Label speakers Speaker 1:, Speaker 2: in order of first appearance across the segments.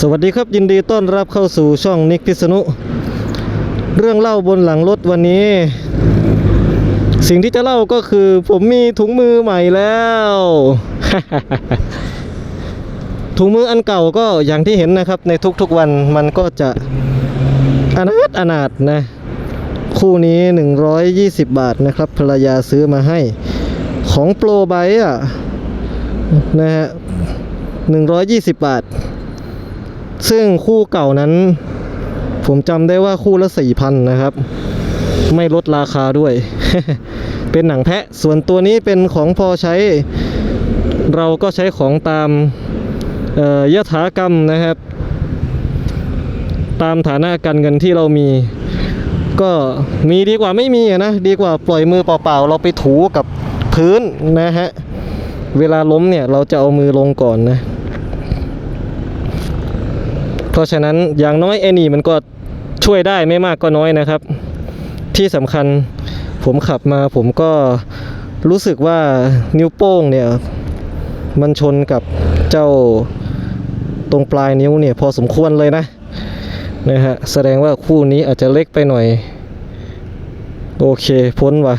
Speaker 1: สวัสดีครับยินดีต้อนรับเข้าสู่ช่องนิกพิษณุเรื่องเล่าบนหลังรถวันนี้ สิ่งที่จะเล่าก็คือผมมีถุงมือใหม่แล้ว ถุงมืออันเก่าก็อย่างที่เห็นนะครับ ในทุกๆวันมันก็จะอนาถอนาถนะ คู่นี้ 120 บาทนะครับภรรยาซื้อมาให้ ของโปรไบอะนะฮะ120 บาท ซึ่งคู่เก่านั้น ผมจำได้ว่าคู่ละสี่พันนะครับ ไม่ลดราคาด้วย เป็นหนังแพะ ส่วนตัวนี้เป็นของพอใช้ เราก็ใช้ของตามยถากรรมนะครับ ตามฐานะการเงินที่เรามี ก็มีดีกว่าไม่มีนะ ดีกว่าปล่อยมือเปล่าๆ เราไปถูกับพื้นนะฮะ เวลาล้มเนี่ยเราจะเอามือลงก่อนนะ เพราะฉะนั้นอย่างน้อยไอ้นี่มันก็ช่วยได้ไม่มากก็น้อยนะครับ ที่สำคัญผมขับมาผมก็รู้สึกว่านิ้วโป้งเนี่ย มันชนกับเจ้าตรงปลายนิ้วเนี่ยพอสมควรเลยนะนะฮะแสดงว่าคู่นี้อาจจะเล็กไปหน่อย โอเคพ้นว่ะ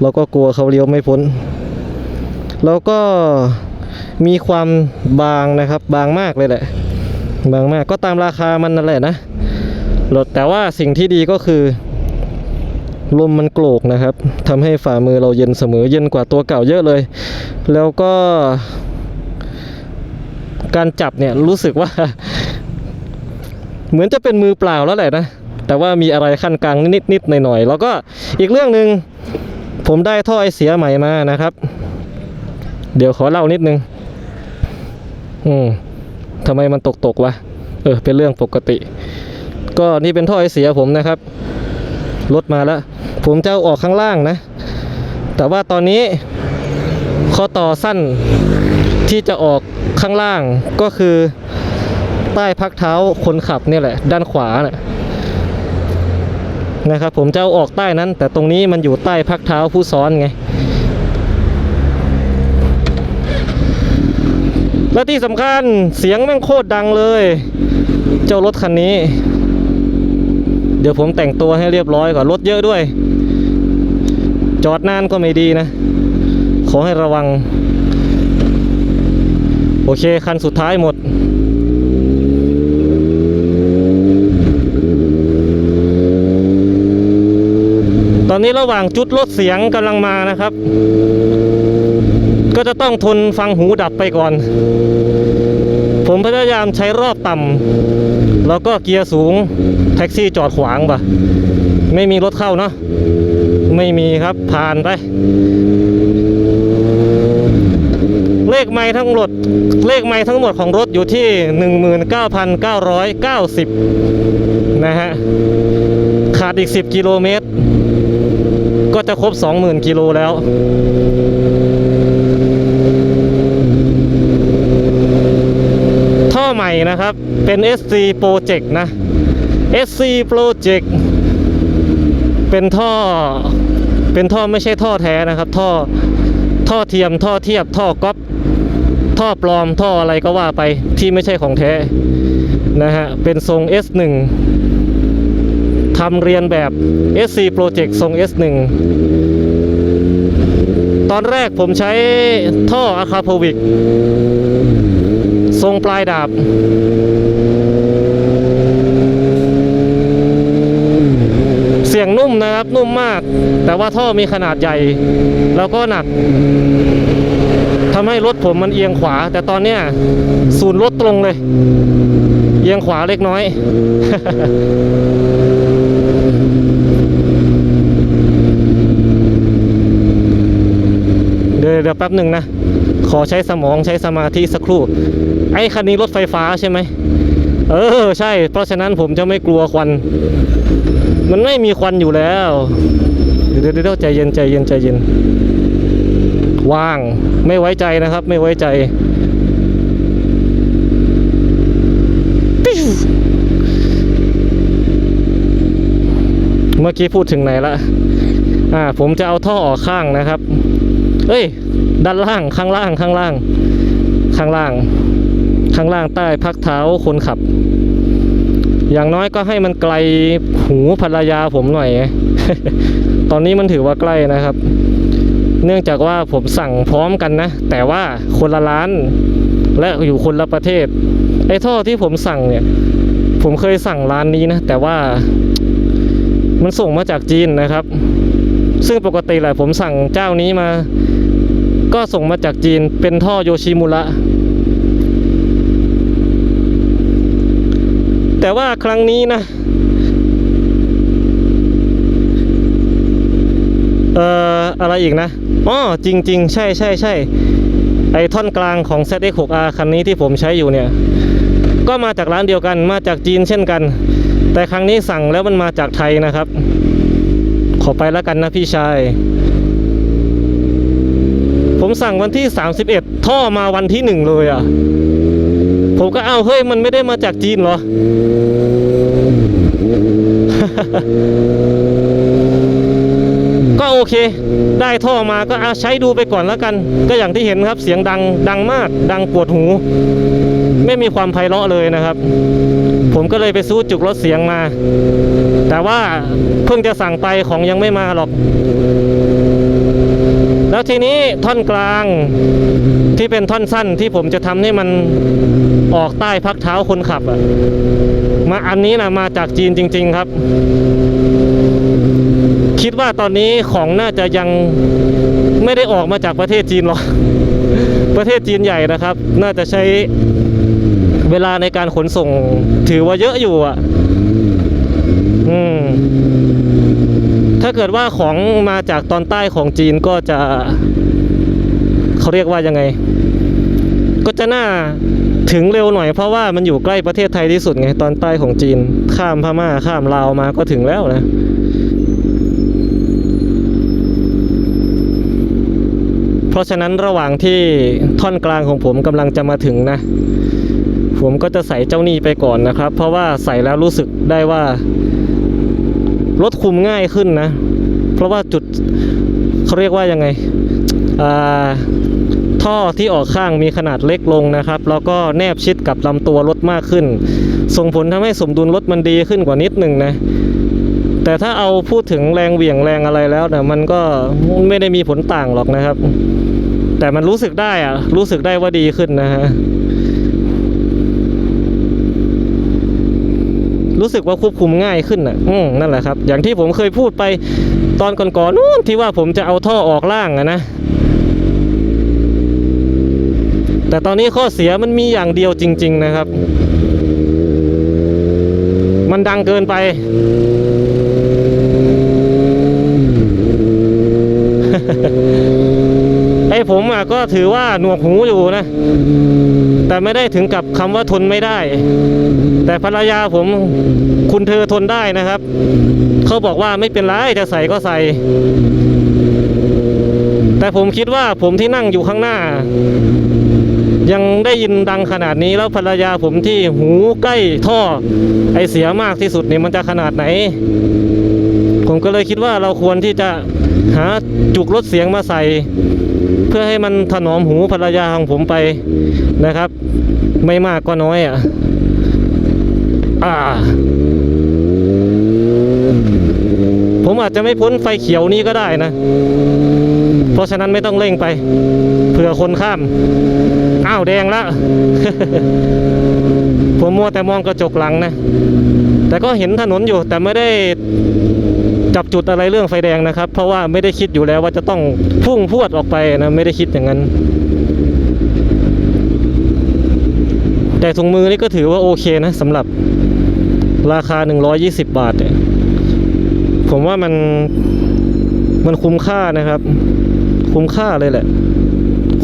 Speaker 1: เราก็กลัวเขาเลี้ยวไม่พ้น แล้วก็มีความบางนะครับบางมากเลยแหละ บางมากก็ตามราคามันนั่นแหละนะรถแต่ว่าสิ่งที่ดีก็คือลมมันโกรกนะครับทำให้ฝ่ามือเราเย็นเสมอเย็นกว่าตัวเก่าเยอะเลย แล้วก็ การจับเนี่ยรู้สึกว่า เหมือนจะเป็นมือเปล่าแล้วแหละนะ แต่ว่ามีอะไรขั้นกลางนิดๆหน่อยๆแล้วก็อีกเรื่องหนึ่งผมได้ท่อไอเสียใหม่มานะครับ เดี๋ยวขอเล่านิดนึง อืม ทำไมมันตกตกๆวะ เออ เป็นเรื่องปกติ ก็นี่เป็นท่อไอเสียผมนะครับ รถมาแล้ว ผมจะอออกข้างล่างนะ แต่ว่าตอนนี้ข้อต่อสั้นที่จะออกข้างล่างก็คือใต้พักเท้าคนขับเนี่ยแหละ ด้านขวาน่ะนะครับผมจะเอาออกใต้นั้น แต่ตรงนี้มันอยู่ใต้พักเท้าผู้ซ้อนไง และที่สำคัญเสียงแม่งโคตรดังเลย เจ้ารถคันนี้ เดี๋ยวผมแต่งตัวให้เรียบร้อยก่อนรถเยอะด้วย จอดนานก็ไม่ดีนะ ขอให้ระวัง โอเคคันสุดท้ายหมดตอนนี้ระหว่างจุดลดเสียงกำลังมานะครับ ก็จะต้องทนฟังหูดับไปก่อน ผมพยายามใช้รอบต่ำแล้วก็เกียร์สูงแท็กซี่จอดขวางปะไม่มีรถเข้าเนาะไม่มีครับผ่านไป เลขไม้ทั้งหมดเลขไม้ทั้งหมดของรถอยู่ที่ 19,990 นะฮะ ขาดอีก 10 กิโลเมตร ก็จะครบ 20,000 กิโลแล้ว ท่อใหม่นะครับ เป็น SC Project นะ SC Project เป็นท่อ เป็นท่อไม่ใช่ท่อแท้นะครับ ท่อ ท่อเทียม ท่อเทียบ ท่อก๊อป ท่อปลอม ท่ออะไรก็ว่าไปที่ไม่ใช่ของแท้นะฮะ เป็นทรง S1 ทำเรียนแบบ SC Project ทรง S1 ตอนแรกผมใช้ท่ออะคาโพวิก ทรงปลายดาบ เสียงนุ่มนะครับนุ่มมาก แต่ว่าท่อมีขนาดใหญ่ แล้วก็หนักทำให้รถผมมันเอียงขวา แต่ตอนเนี้ยศูนย์รถตรงเลย เอียงขวาเล็กน้อยเดี๋ยวเดี๋ยวแป๊บหนึ่งนะ ขอใช้สมองใช้สมาธิสักครู่ ไอ้คันนี้รถไฟฟ้าใช่ไหม เออ ใช่ เพราะฉะนั้นผมจะไม่กลัวควัน มันไม่มีควันอยู่แล้ว เดี๋ยวเดี๋ยวใจเย็นใจเย็นใจเย็น ว่าง ไม่ไว้ใจนะครับ ไม่ไว้ใจเมื่อกี้พูดถึงไหนละ อ่า ผมจะเอาท่อออกข้างนะครับ เอ้ย ด้านล่างข้างล่างข้างล่าง ข้างล่าง ข้างล่างใต้พักเท้าคนขับ อย่างน้อยก็ให้มันไกลหูภรรยาผมหน่อย ตอนนี้มันถือว่าใกล้นะครับ เนื่องจากว่าผมสั่งพร้อมกันนะ แต่ว่าคนละร้าน และอยู่คนละประเทศ ไอ้ท่อที่ผมสั่งเนี่ย ผมเคยสั่งร้านนี้นะ แต่ว่ามันส่งมาจากจีนนะครับ ซึ่งปกติแหละผมสั่งเจ้านี้มา ก็ส่งมาจากจีนเป็นท่อโยชิมุระแต่ว่าครั้งนี้นะเอ่ออะไรอีกนะอ๋อจริง ๆ ใช่ใช่ใช่ไอท่อนกลางของ ZX6R คันนี้ที่ผมใช้อยู่เนี่ย ก็มาจากร้านเดียวกันมาจากจีนเช่นกัน แต่ครั้งนี้สั่งแล้วมันมาจากไทยนะครับ ขอไปแล้วกันนะพี่ชาย ผมสั่งวันที่ 31 ท่อมาวันที่หนึ่งเลยอะ ผมก็เอาเฮ้ยมันไม่ได้มาจากจีนเหรอ ก็โอเค ได้ท่อมาก็เอาใช้ดูไปก่อนแล้วกัน ก็อย่างที่เห็นครับเสียงดังดังมาก ดังปวดหู ไม่มีความไพเราะเลยนะครับ ผมก็เลยไปซื้อจุกรถเสียงมา แต่ว่าเพิ่งจะสั่งไปของยังไม่มาหรอก แล้วทีนี้ท่อนกลางที่เป็นท่อนสั้นที่ผมจะทำให้มันออกใต้พักเท้าคนขับอะมาอันนี้นะมาจากจีนจริง ๆครับ คิดว่าตอนนี้ของน่าจะยังไม่ได้ออกมาจากประเทศจีนหรอกประเทศจีนใหญ่นะครับ น่าจะใช้เวลาในการขนส่งถือว่าเยอะอยู่อะ อืม ถ้าเกิดว่าของมาจากตอนใต้ของจีนก็จะเขาเรียกว่ายังไง ก็จะน่าถึงเร็วหน่อยเพราะว่ามันอยู่ใกล้ประเทศไทยที่สุดไงตอนใต้ของจีน ข้ามพม่าข้ามลาวมาก็ถึงแล้วนะเพราะฉะนั้นระหว่างที่ท่อนกลางของผมกำลังจะมาถึงนะ ผมก็จะใส่เจ้านี่ไปก่อนนะครับ เพราะว่าใส่แล้วรู้สึกได้ว่า รถคุมง่ายขึ้นนะ เพราะว่าจุดเขาเรียกว่ายังไงอ่าท่อที่ออกข้างมีขนาดเล็กลงนะครับ แล้วก็แนบชิดกับลำตัวรถมากขึ้น ส่งผลทำให้สมดุลรถมันดีขึ้นกว่านิดหนึ่งนะแต่ถ้าเอาพูดถึงแรงเหวี่ยงแรงอะไรแล้วเนี่ยมันก็ไม่ได้มีผลต่างหรอกนะครับ แต่มันรู้สึกได้อะรู้สึกได้ว่าดีขึ้นนะฮะ รู้สึกว่าควบคุมง่ายขึ้นอะอืมนั่นแหละครับ อย่างที่ผมเคยพูดไปตอนก่อนๆนู้นที่ว่าผมจะเอาท่อออกล่างอะนะ แต่ตอนนี้ข้อเสียมันมีอย่างเดียวจริง ๆ นะครับ มันดังเกินไป ไอ้ผมอะก็ถือว่าหนวกหูอยู่นะ แต่ไม่ได้ถึงกับคำว่าทนไม่ได้ แต่ภรรยาผมคุณเธอทนได้นะครับ เขาบอกว่าไม่เป็นไรจะใส่ก็ใส่ แต่ผมคิดว่าผมที่นั่งอยู่ข้างหน้า ยังได้ยินดังขนาดนี้แล้วภรรยาผมที่หูใกล้ท่อ ไอเสียมากที่สุดเนี่ยมันจะขนาดไหน ผมก็เลยคิดว่าเราควรที่จะหาจุกลดเสียงมาใส่ เพื่อให้มันถนอมหูภรรยาของผมไปนะครับ ไม่มากก็น้อยอะอ่า ผมอาจจะไม่พ้นไฟเขียวนี้ก็ได้นะ เพราะฉะนั้นไม่ต้องเร่งไปเผื่อคนข้าม อ้าวแดงละผมมัวแต่มองกระจกหลังนะ แต่ก็เห็นถนนอยู่แต่ไม่ได้ จับจุดอะไรเรื่องไฟแดงนะครับ เพราะว่าไม่ได้คิดอยู่แล้วว่าจะต้องพุ่งพวดออกไปนะไม่ได้คิดอย่างนั้น แต่ถุงมือนี่ก็ถือว่าโอเคนะสำหรับราคา 120 บาทเนี่ยผมว่ามันมันคุ้มค่านะครับ คุ้มค่าเลยแหละ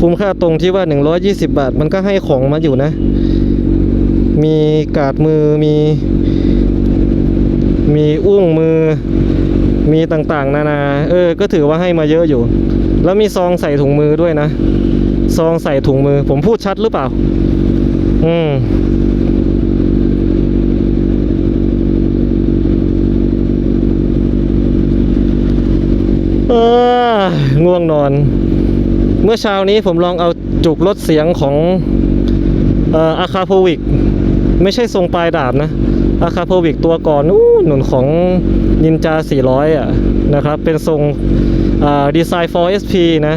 Speaker 1: คุ้มค่าตรงที่ว่า 120 บาท มันก็ให้ของมาอยู่นะ มีกาดมือมี มีอุ้งมือ มีต่างๆ นานา เออ ก็ถือว่าให้มาเยอะอยู่ แล้วมีซองใส่ถุงมือด้วยนะ ซองใส่ถุงมือ ผมพูดชัดหรือเปล่า อืมเออง่วงนอน เมื่อเช้านี้ผมลองเอาจุกลดเสียงของอออาคาโพวิก ไม่ใช่ทรงปลายดาบนะ อาคาโพวิกตัวก่อนนู้นหนุนของนินจา 400 อะนะครับ เป็นทรงดีไซน์ for SP นะ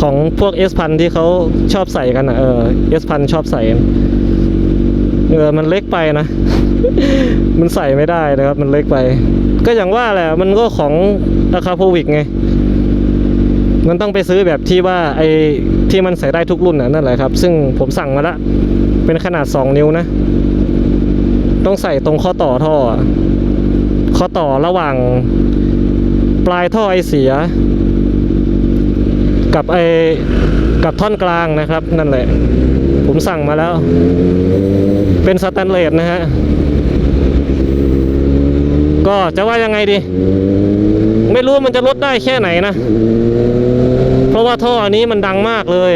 Speaker 1: ของพวก S พันที่เขาชอบใส่กันอะเออ S พันชอบใส่เออมันเล็กไปนะ มันใส่ไม่ได้นะครับ มันเล็กไป ก็อย่างว่าแหละ มันก็ของอาคาโพวิกไงมันต้องไปซื้อแบบที่ว่าไอ้ที่มันใส่ได้ทุกรุ่นน่ะนั่นแหละครับ ซึ่งผมสั่งมาละเป็นขนาด 2 นิ้วนะ ต้องใส่ตรงข้อต่อท่อ ข้อต่อระหว่าง ปลายท่อไอเสีย กับไอกับท่อนกลางนะครับ นั่นแหละ ผมสั่งมาแล้ว เป็นสแตนเลสนะฮะ ก็จะว่ายังไงดี ไม่รู้มันจะลดได้แค่ไหนนะ เพราะว่าท่ออันนี้มันดังมากเลย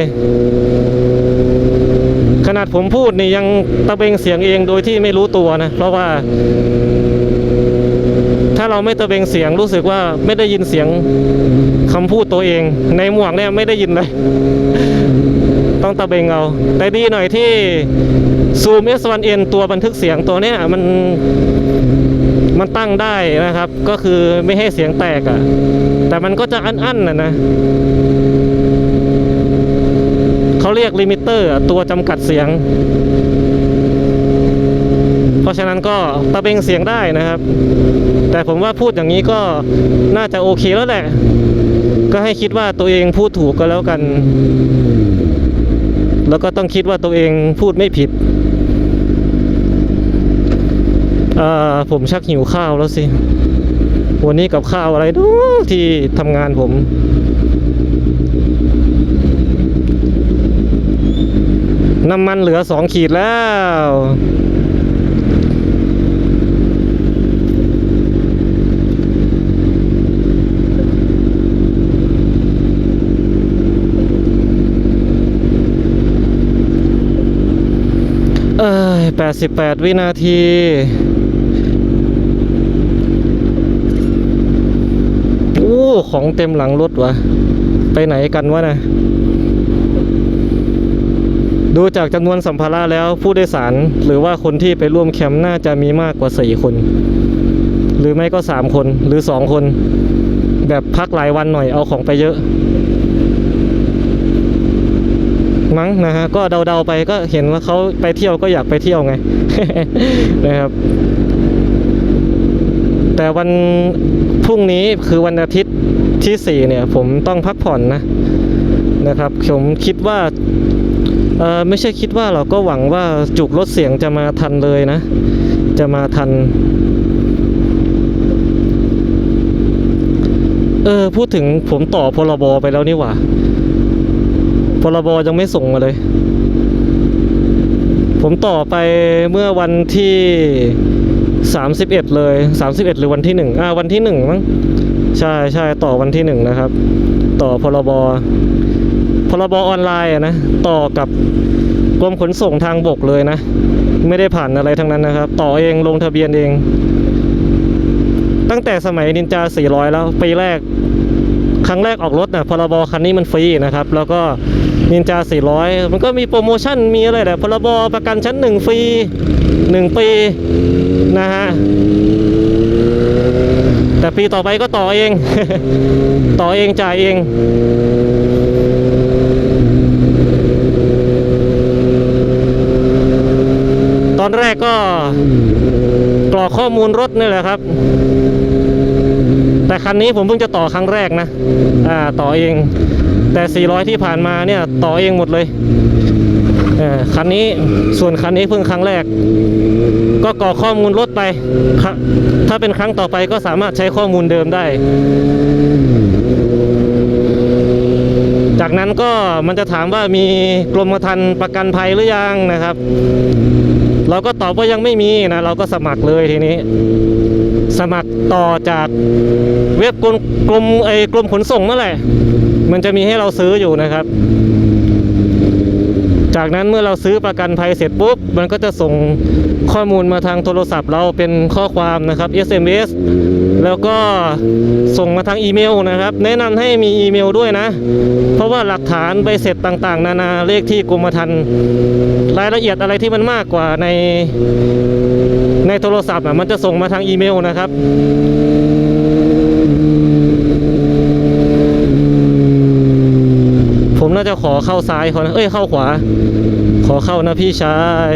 Speaker 1: นาดผมพูดนี่ยังตะเบงเสียงเองโดยที่ไม่รู้ตัวนะ เพราะว่า ถ้าเราไม่ตะเบงเสียงรู้สึกว่าไม่ได้ยินเสียงคำพูดตัวเอง ในหมวกเนี่ยไม่ได้ยินเลย ต้องตะเบงเอาแต่ดีหน่อยที่ Zoom S1N ตัวบันทึกเสียงตัวเนี้ยมันมันตั้งได้นะครับ ก็คือไม่ให้เสียงแตกอะ่ะ แต่มันก็จะอั้นๆนะนะ เขาเรียกลิมิเตอร์ตัวจำกัดเสียง เพราะฉะนั้นก็ตะเบงเสียงได้นะครับ แต่ผมว่าพูดอย่างนี้ก็น่าจะโอเคแล้วแหละ ก็ให้คิดว่าตัวเองพูดถูกก็แล้วกัน แล้วก็ต้องคิดว่าตัวเองพูดไม่ผิดผมชักหิวข้าวแล้วสิ วันนี้กับข้าวอะไรเนาะที่ทำงานผม น้ำมันเหลือสองขีดแล้ว เอ้ยแปดสิบแปดวินาทีโอ้ของเต็มหลังรถวะ ไปไหนกันวะนะ ดูจากจำนวนสัมภาระแล้วผู้โดยสารหรือว่าคนที่ไปร่วมแคมป์น่าจะมีมากกว่าสี่คน หรือไม่ก็สามคนหรือสองคน แบบพักหลายวันหน่อยเอาของไปเยอะ มั้งนะฮะ ก็เดาๆไปก็เห็นว่าเขาไปเที่ยวก็อยากไปเที่ยวไงนะครับ แต่วันพรุ่งนี้คือวันอาทิตย์ที่สี่เนี่ย ผมต้องพักผ่อนนะนะครับ ผมคิดว่า เออไม่ใช่คิดว่าเราก็หวังว่าจุกรถเสียงจะมาทันเลยนะ จะมาทัน เออ พูดถึงผมต่อพรบไปแล้วนี่หว่าพรบยังไม่ส่งมาเลย ผมต่อไปเมื่อวันที่ 31 เลย 31 หรือวันที่ 1 อ่า วันที่ 1 มั้ง ใช่ใช่ต่อวันที่ 1 นะครับ ต่อพรบ พรบออนไลน์อะนะต่อกับกรมขนส่งทางบกเลยนะ ไม่ได้ผ่านอะไรทั้งนั้นนะครับ ต่อเองลงทะเบียนเอง ตั้งแต่สมัยนินจา 400 แล้วปีแรก ครั้งแรกออกรถนะพรบคันนี้มันฟรีนะครับ แล้วก็นินจา 400 มันก็มีโปรโมชั่นมีอะไรแหละพรบประกันชั้นหนึ่งฟรีหนึ่งปีนะฮะแต่ปีต่อไปก็ต่อเอง ต่อเองจ่ายเอง อนแรกก็กรอกข้อมูลรถนี่แหละครับ แต่คันนี้ผมเพิ่งจะต่อครั้งแรกนะอ่าต่อเอง แต่ 400 ที่ผ่านมาเนี่ยต่อเองหมดเลยคันนี้ส่วนคันนี้เพิ่งครั้งแรก ก็กรอกข้อมูลรถไป ถ้าเป็นครั้งต่อไปก็สามารถใช้ข้อมูลเดิมได้ จากนั้นก็มันจะถามว่ามีกรมธรรม์ประกันภัยหรือยังนะครับ เราก็ตอบว่ายังไม่มีนะเราก็สมัครเลยทีนี้ สมัครต่อจากเว็บกรมกรมไอ้กรมขนส่งนั่นแหละมันจะมีให้เราซื้ออยู่นะครับ จากนั้นเมื่อเราซื้อประกันภัยเสร็จปุ๊บ มันก็จะส่งข้อมูลมาทางโทรศัพท์เราเป็นข้อความนะครับ SMS แล้วก็ส่งมาทางอีเมลนะครับ แนะนำให้มีอีเมลด้วยนะ เพราะว่าหลักฐานใบเสร็จต่างๆ นานาเลขที่กรมธรรม์รายละเอียดอะไรที่มันมากกว่าในในโทรศัพท์อะมันจะส่งมาทางอีเมลนะครับ ผมน่าจะขอเข้าซ้ายเขานะเอ้ยเข้าขวา ขอเข้านะพี่ชาย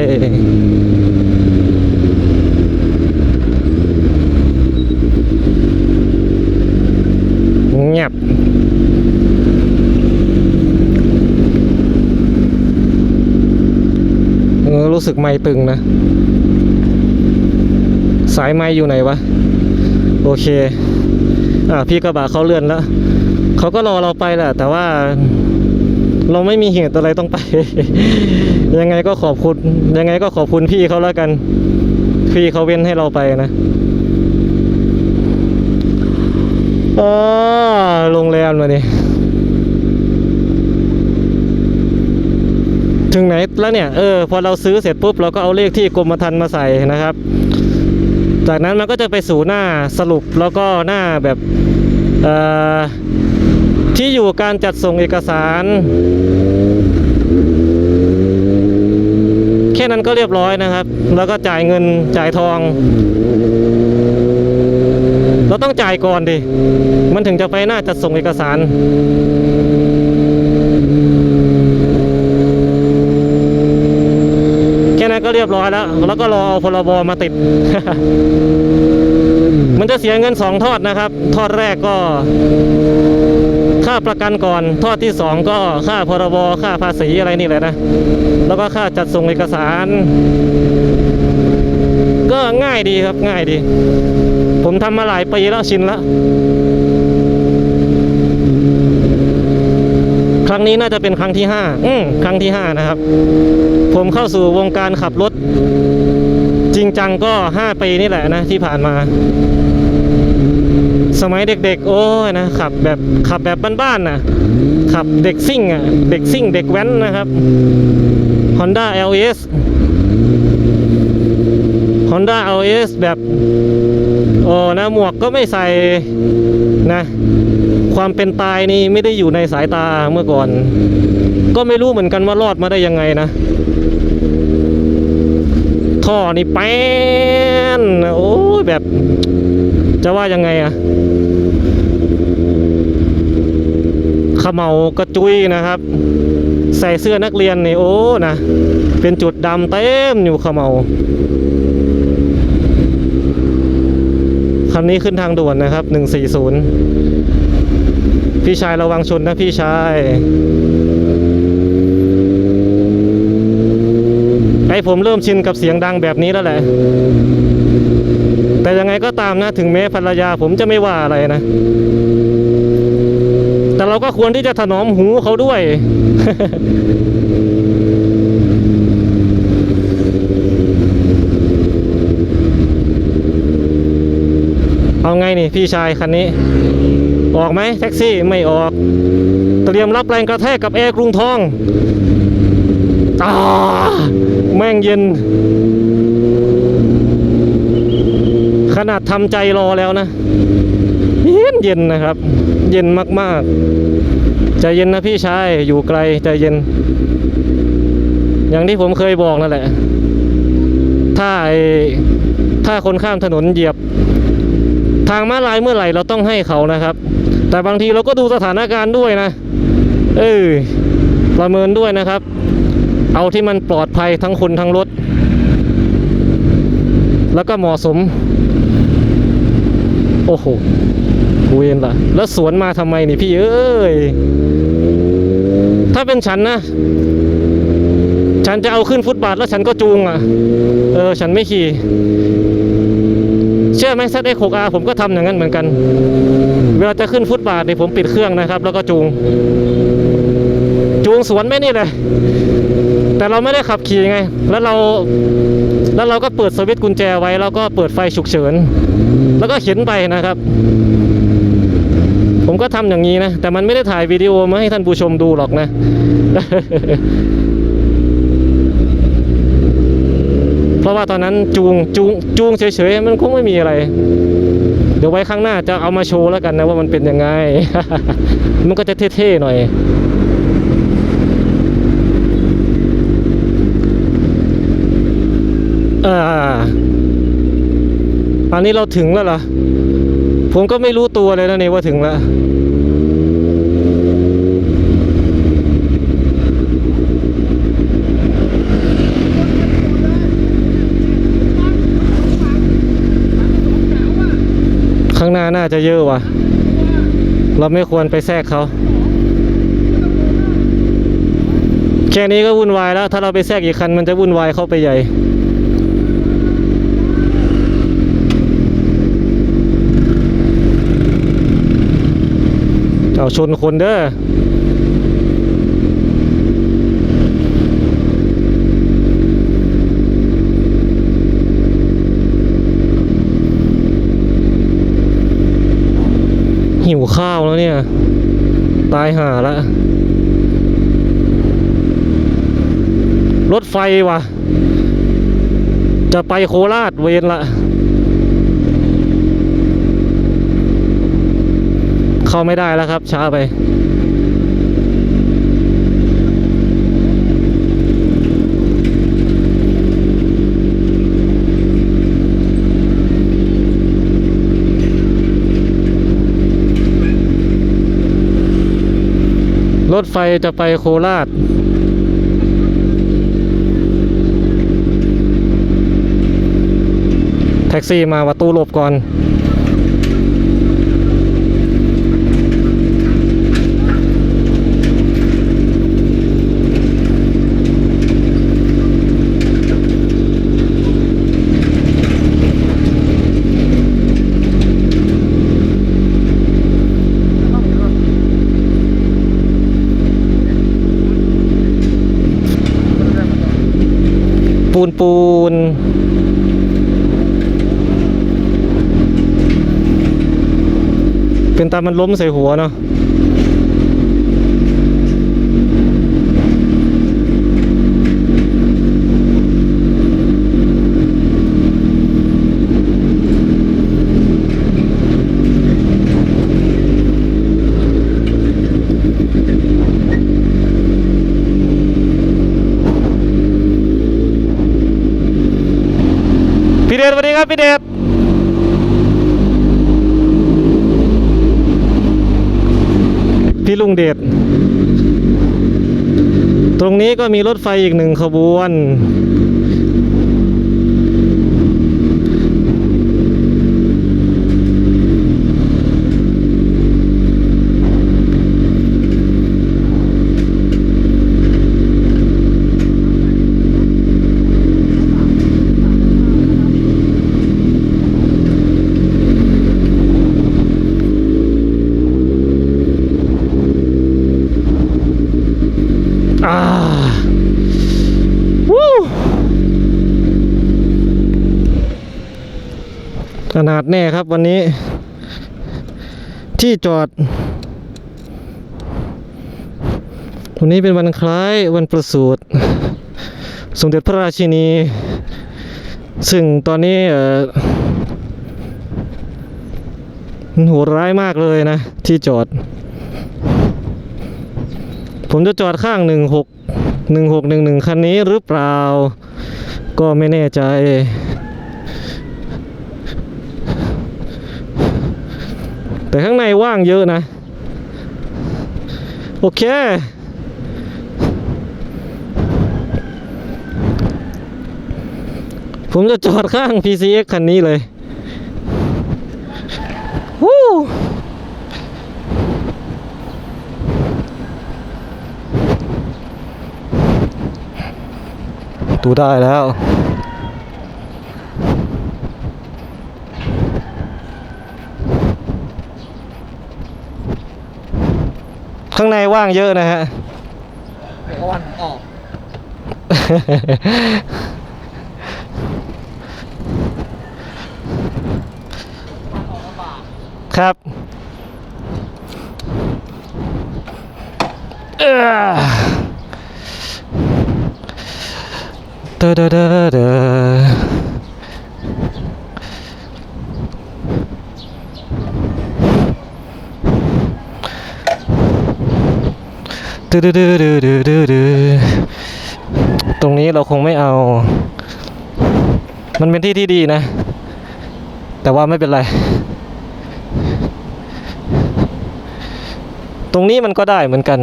Speaker 1: เงียบเออรู้สึกไม่ตึงนะ สายไม้อยู่ไหนวะ โอเค อ่าพี่กระบะเขาเลื่อนแล้วเขาก็รอเราไปแหละแต่ว่า เราไม่มีเหตุอะไรต้องไป ยังไงก็ขอบคุณยังไงก็ขอบคุณพี่เขาแล้วกัน พี่เขาเว้นให้เราไปนะอ๋อโรงแรมมาดิถึงไหนแล้วเนี่ยเออพอเราซื้อเสร็จปุ๊บเราก็เอาเลขที่กรมธรรม์มาใส่นะครับ จากนั้นมันก็จะไปสู่หน้าสรุปแล้วก็หน้าแบบเอ่อ ที่อยู่การจัดส่งเอกสาร แค่นั้นก็เรียบร้อยนะครับ แล้วก็จ่ายเงินจ่ายทอง เราต้องจ่ายก่อนดิ มันถึงจะไปหน้าจัดส่งเอกสาร แค่นั้น ก็เรียบร้อยแล้ว แล้วก็รอเอาพรบมาติด มันจะเสียเงินสองทอดนะครับ ทอดแรกก็ ค่าประกันก่อน ทอดที่สองก็ค่าพรบค่าภาษีอะไรนี่แหละนะ แล้วก็ค่าจัดส่งเอกสาร ก็ง่ายดีครับง่ายดี ผมทำมาหลายปีแล้วชินแล้ว ครั้ งนี้น่าจะเป็นครั้งที่ห้าอืมครั้งที่ห้านะครับ ผมเข้าสู่วงการขับรถ จริงจังก็ห้าปีนี่แหละนะที่ผ่านมา สมัยเด็กๆ โอ้ยนะขับแบบขับแบบบ้านๆนะขับเด็กซิ่งอะ เด็กซิ่งเด็กแว้นนะครับ Honda LS Honda LS แบบโอ้นะหมวกก็ไม่ใส่นะ ความเป็นตายนี่ไม่ได้อยู่ในสายตาเมื่อก่อน ก็ไม่รู้เหมือนกันว่ารอดมาได้ยังไงนะท่อนี่แป้นโอ้ยแบบ จะว่ายังไงอะขมเมากระจุยนะครับ ใส่เสื้อนักเรียนนี่โอ้นะเป็นจุดดำเต็มอยู่ขมเมา คันนี้ขึ้นทางด่วนนะครับ 140 พี่ชายระวังชนนะพี่ชายไอผมเริ่มชินกับเสียงดังแบบนี้แล้วแหละ แต่ยังไงก็ตามนะ ถึงแม้ภรรยาผมจะไม่ว่าอะไรนะ แต่เราก็ควรที่จะถนอมหูเขาด้วย เอาไงนี่พี่ชายคันนี้ ออกไหมแท็กซี่ไม่ออก เตรียมรับแรงกระแทกกับแอร์กรุงทองอ่าแม่งเย็น ขนาดทำใจรอแล้วนะ เย็นเย็นนะครับ เย็นมากๆใจเย็นนะพี่ชายอยู่ไกลใจเย็น อย่างที่ผมเคยบอกนั่นแหละ ถ้าไอถ้าคนข้ามถนนเหยียบ ทางม้าลายเมื่อไหร่เราต้องให้เขานะครับ แต่บางทีเราก็ดูสถานการณ์ด้วยนะ เออประเมินด้วยนะครับ เอาที่มันปลอดภัยทั้งคนทั้งรถ แล้วก็เหมาะสม โอ้โหเวนล่ะ แล้วสวนมาทำไมนี่พี่เอ้ย ถ้าเป็นฉันนะ ฉันจะเอาขึ้นฟุตบาทแล้วฉันก็จูงอะ เออ ฉันไม่ขี่ เชื่อไหม ZX6R ผมก็ทำอย่างนั้นเหมือนกัน เวลาจะขึ้นฟุตบาทนี่ผมปิดเครื่องนะครับ แล้วก็จูง จูงสวนไม่นี่เลย แต่เราไม่ได้ขับขี่ไง แล้วเราแล้วเราก็เปิดสวิตช์กุญแจไว้ แล้วก็เปิดไฟฉุกเฉิน แล้วก็เข็นไปนะครับ ผมก็ทำอย่างนี้นะ แต่มันไม่ได้ถ่ายวิดีโอมาให้ท่านผู้ชมดูหรอกนะ เพราะว่าตอนนั้นจูงจูงจูงเฉยๆมันคงไม่มีอะไร เดี๋ยวไว้ข้างหน้าจะเอามาโชว์แล้วกันนะว่ามันเป็นยังไง มันก็จะเท่ๆหน่อยอ่าอันนี้เราถึงแล้วเหรอผมก็ไม่รู้ตัวเลยนะนี่ว่าถึงแล้ว ข้างหน้าน่า จะเยอะว่ะ เราไม่ควรไปแทรกเขา แค่นี้ก็วุ่นวายแล้ว ถ้าเราไปแทรกอีกคันมันจะวุ่นวายเข้าไปใหญ่เอาชนคนเด้อ ข้าวแล้วเนี่ย ตายห่าละรถไฟวะจะไปโคราชเวนละ เข้าไม่ได้แล้วครับ ช้าไป รถไฟจะไปโคราช แท็กซี่มาประตูหลบก่อน ปูนปูน เป็นตามันล้มใส่หัวเนาะ พี่เดชสวัสดีครับพี่เดช ที่ลุงเดช ตรงนี้ก็มีรถไฟอีกหนึ่งขบวน ดแน่ครับวันนี้ ที่จอดวันนี้เป็นวันคล้ายวันประสูติสมเด็จพระราชินี ซึ่งตอนนี้มันโหดร้ายมากเลยนะ ที่จอด ผมจะจอดข้างหนึ่งหกหนึ่งหกหนึ่งหนึ่งคันนี้หรือเปล่า ก็ไม่แน่ใจ แต่ข้างในว่างเยอะนะ โอเค ผมจะจอดข้าง PCX คันนี้เลยวู้ดูได้แล้ว ข้างในว่างเยอะนะฮะ
Speaker 2: วันออก
Speaker 1: ครับเอ้อแต่ดเดเดเดดื ดืดดืดดืดดืดตรงนี้เราคงไม่เอา มันเป็นที่ที่ดีนะ แต่ว่าไม่เป็นไร ตรงนี้มันก็ได้เหมือนกัน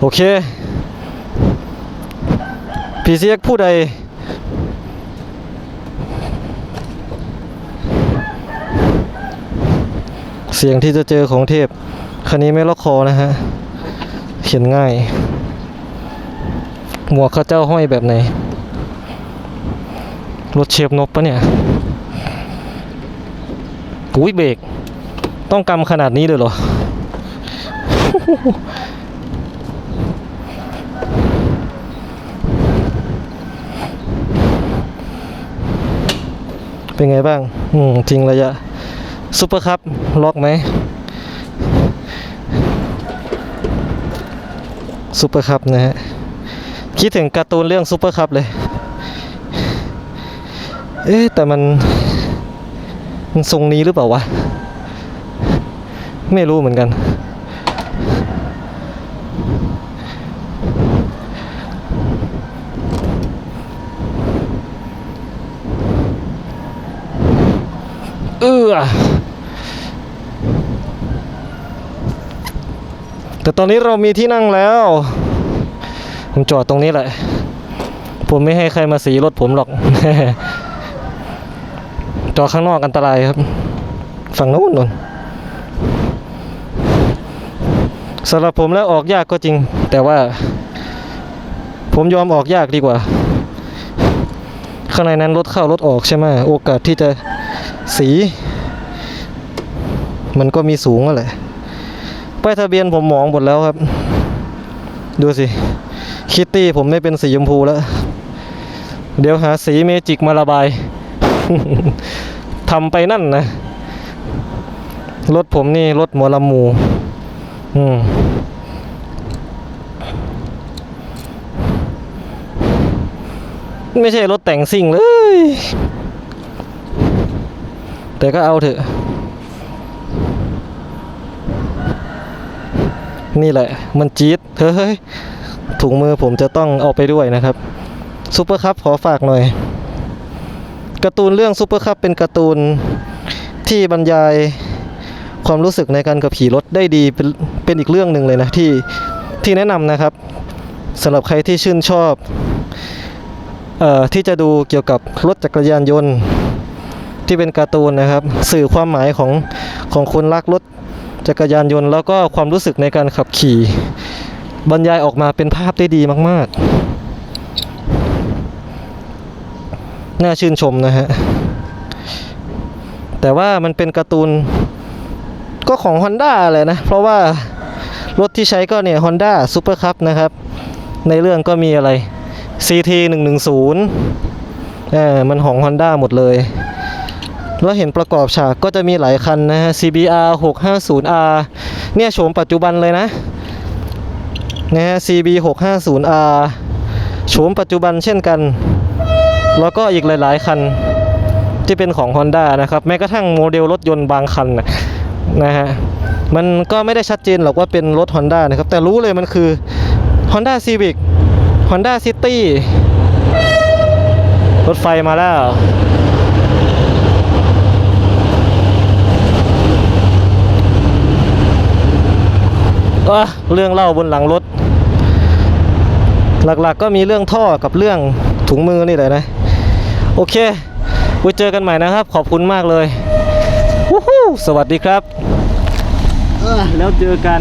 Speaker 1: โอเค พีซีเอ็กผู้ใดเสียงที่จะเจอของเทพ คันนี้ไม่ล็อกคอนะฮะ เขียนง่าย หมวกข้าเจ้าห้อยแบบไหน รถเชฟนบปะเนี่ยอุ้ยเบรก ต้องกำขนาดนี้เลยเหรอ เป็นไงบ้าง อืมจริงระยะซุปเปอร์คัพล็อกไหมซุปเปอร์คัพนะฮะ คิดถึงการ์ตูนเรื่องซุปเปอร์คัพเลย เอ๊แต่มัน มันทรงนี้หรือเปล่าวะ ไม่รู้เหมือนกัน แต่ตอนนี้เรามีที่นั่งแล้ว ผมจอดตรงนี้แหละ ผมไม่ให้ใครมาสีรถผมหรอก จอดข้างนอกอันตรายครับ ฝั่งโน้นนนสำหรับผมแล้วออกยากก็จริง แต่ว่า ผมยอมออกยากดีกว่า ข้างในนั้นรถเข้ารถออกใช่ไหมโอกาสที่จะสี มันก็มีสูงนั่นแหละป้ายทะเบียนผมมองหมดแล้วครับ ดูสิ คิตตี้ผมไม่เป็นสีชมพูแล้ว เดี๋ยวหาสีเมจิกมาระบายทำไปนั่นนะ รถผมนี่รถหมอลำมู อืมไม่ใช่รถแต่งซิ่งเลย แต่ก็เอาเถอะ นี่แหละ มันจี๊ดเฮ้ยถุงมือผมจะต้องเอาไปด้วยนะครับซูเปอร์คัพขอฝากหน่อยการ์ตูนเรื่องซูเปอร์คัพเป็นการ์ตูนที่บรรยายความรู้สึกในการขับขี่รถได้ดีเป็นเป็นอีกเรื่องหนึ่งเลยนะที่ที่แนะนำนะครับสำหรับใครที่ชื่นชอบเอ่อที่จะดูเกี่ยวกับรถจักรยานยนต์ที่เป็นการ์ตูนนะครับ สื่อความหมายของของคนรักรถ จักรยานยนต์แล้วก็ความรู้สึกในการขับขี่ บรรยายออกมาเป็นภาพได้ดีมาก ๆ น่าชื่นชมนะฮะ แต่ว่ามันเป็นการ์ตูนก็ของ Honda เลยนะ เพราะว่ารถที่ใช้ก็เนี่ย Honda Super Cup นะครับ ในเรื่องก็มีอะไร CT 110เออมันของ Honda หมดเลย แล้วเห็นประกอบฉากก็จะมีหลายคันนะฮะ CBR 650R เนี่ยโฉมปัจจุบันเลยนะนะฮะ CB 650R โฉมปัจจุบันเช่นกัน แล้วก็อีกหลายๆ คันที่เป็นของ Honda นะครับ แม้กระทั่งโมเดลรถยนต์บางคันนะฮะ มันก็ไม่ได้ชัดเจนหรอกว่าเป็นรถ Honda นะครับ แต่รู้เลยมันคือ Honda Civic Honda City รถไฟมาแล้ว อะเรื่องเล่าบนหลังรถ หลักๆก็มีเรื่องท่อกับเรื่องถุงมือนี่แหละนะ โอเคไว้เจอกันใหม่นะครับ ขอบคุณมากเลยวู้สวัสดีครับ
Speaker 2: เออ
Speaker 1: แล้วเจอกัน